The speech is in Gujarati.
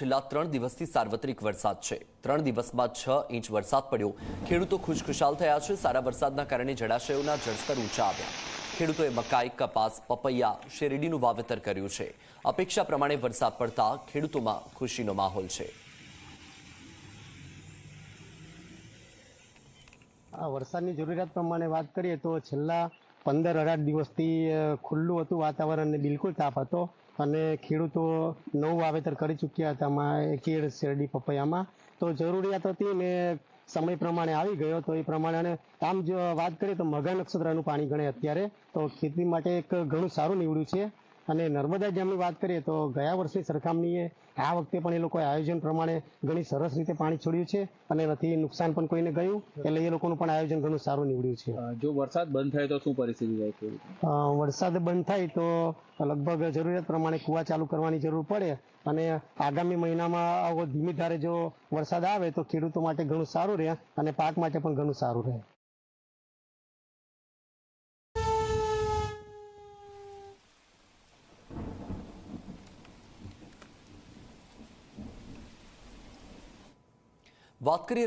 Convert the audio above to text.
છેલ્લા ત્રણ દિવસથી સાર્વત્રિક વરસાદ છે. ત્રણ દિવસમાં છ ઇંચ વરસાદ પડ્યો. ખેડૂતો ખુશખુશાલ થયા છે. સારા વરસાદના કારણે જળાશયોના જળસ્તર ઊંચા આવ્યા. ખેડૂતોએ મકાઈ, કપાસ, પપૈયા, શેરડીનું વાવેતર કર્યું છે. અપેક્ષા પ્રમાણે વરસાદ પડતા ખેડૂતોમાં ખુશીનો માહોલ છે. આ વરસાદની જરૂરિયાત પ્રમાણે વાત કરીએ તો છેલ્લા પંદર અઢાર દિવસથી ખુલ્લું હતું વાતાવરણ બિલકુલ તાપ હતો. અને ખેડૂતો નવું વાવેતર કરી ચૂક્યા હતા આમાં કેળ, શેરડી, પપૈયામાં. તો જરૂરિયાત હતી ને સમય પ્રમાણે આવી ગયો. તો એ પ્રમાણે આમ જો વાત કરીએ તો મઘા નક્ષત્રનું પાણી ગણે અત્યારે. તો ખેતી માટે એક ઘણું સારું નીવડ્યું છે. અને નર્મદા ડેમની વાત કરીએ તો ગયા વર્ષની સરખામણીએ આ વખતે પણ એ લોકોએ આયોજન પ્રમાણે ઘણી સરસ રીતે પાણી છોડ્યું છે અને નથી નુકસાન પણ કોઈને ગયું એટલે એ લોકોનું પણ આયોજન ઘણું સારું નીવડ્યું છે. જો વરસાદ બંધ થાય તો શું પરિસ્થિતિ થાય વરસાદ બંધ થાય તો લગભગ જરૂરિયાત પ્રમાણે કુવા ચાલુ કરવાની જરૂર પડે અને આગામી મહિનામાં આવો ધીમી ધારે જો વરસાદ આવે તો ખેડૂતો માટે ઘણું સારું રહે અને પાક માટે પણ ઘણું સારું રહે. વાત કરીએ